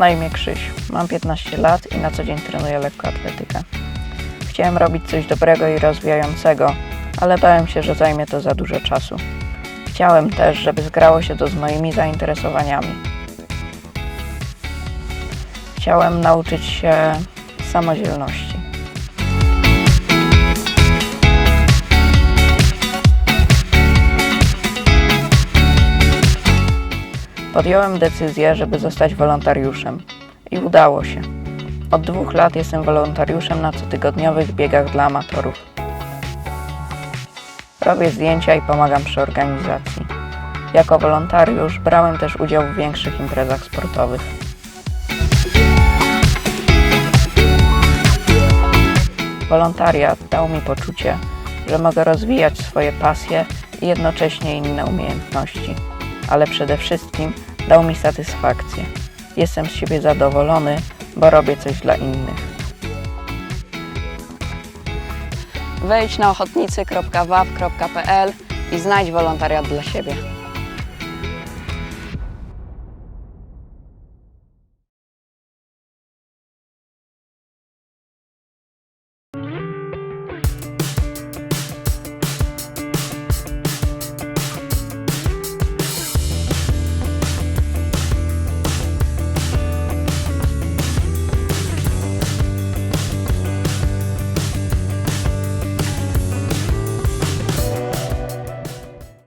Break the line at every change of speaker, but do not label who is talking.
na imię Krzyś. Mam 15 lat i na co dzień trenuję lekkoatletykę. Chciałem robić coś dobrego i rozwijającego, ale bałem się, że zajmie to za dużo czasu. Chciałem też, żeby zgrało się to z moimi zainteresowaniami. Chciałem nauczyć się samodzielności. Podjąłem decyzję, żeby zostać wolontariuszem i udało się. Od dwóch lat jestem wolontariuszem na cotygodniowych biegach dla amatorów. Robię zdjęcia i pomagam przy organizacji. Jako wolontariusz brałem też udział w większych imprezach sportowych. Wolontariat dał mi poczucie, że mogę rozwijać swoje pasje i jednocześnie inne umiejętności, ale przede wszystkim dał mi satysfakcję. Jestem z siebie zadowolony, bo robię coś dla innych. Wejdź na ochotnicy.waw.pl i znajdź wolontariat dla siebie.